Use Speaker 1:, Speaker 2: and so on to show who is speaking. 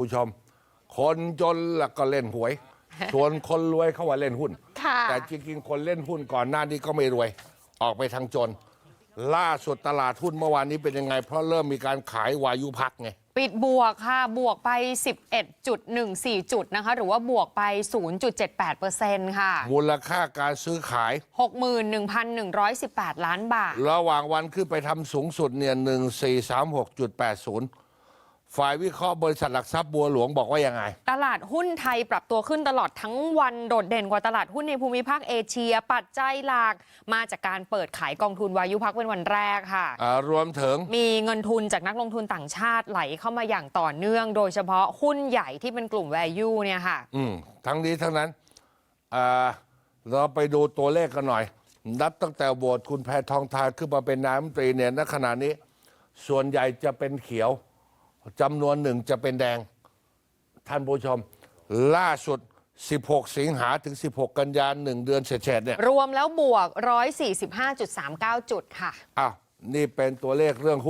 Speaker 1: ผู้ชม คนจนแล้วก็เล่นหวย ส่วนคนรวยเขาว่าเล่นหุ้น
Speaker 2: ค่ะ
Speaker 1: แต่จริงๆ คนเล่นหุ้นก่อนหน้านี้ก็ไม่รวย ออกไปทางจน ล่าสุดตลาดหุ้นเมื่อวานนี้เป็นยังไง เพราะเริ่มมีการขายวายุพักไง
Speaker 2: ปิดบวกค่ะ บวกไป 11.14 จุดนะคะ หรือว่าบวกไป 0.78%ค่ะ
Speaker 1: มูลค่าการซื้อขาย
Speaker 2: 61,118 ล้านบาท
Speaker 1: ระหว่างวันขึ้นไปทำสูงสุดเนี่ยหนึ่งสี่สามหกจุดแปดศูนย์ ฝ่ายวิเคราะห์บริษัทหลักทรัพย์บัวหลวงบอกว่ายังไง
Speaker 2: ตลาดหุ้นไทยปรับตัวขึ้นตลอดทั้งวันโดดเด่นกว่าตลาดหุ้นในภูมิภาคเอเชีย ปัจจัยหลักมาจากการเปิดขายกองทุนวายุพักเป็นวันแรกค่ะ
Speaker 1: อ่ารวมถึง
Speaker 2: มีเงินทุนจากนักลงทุนต่างชาติไหลเข้ามาอย่างต่อเนื่อง โดยเฉพาะหุ้นใหญ่ที่เป็นกลุ่ม value เนี่ยค่ะ
Speaker 1: อืม ทั้งนี้ทั้งนั้นอ่าเราไปดูตัวเลขกันหน่อย นับตั้งแต่โหวตคุณแพทองทานขึ้นมาเป็นนายกรัฐมนตรีเนี่ยณขณะนี้ ส่วนใหญ่จะเป็นเขียว จำนวนหนึ่งจะเป็นแดง ท่านผู้ชม ล่าสุด 16 สิงหาถึง 16 กันยายนหนึ่งเดือนเศษๆเนี่ย
Speaker 2: รวมแล้วบวก 145.39 จุดค่ะ
Speaker 1: อ้าว นี่เป็นตัวเลขเรื่องหุ้น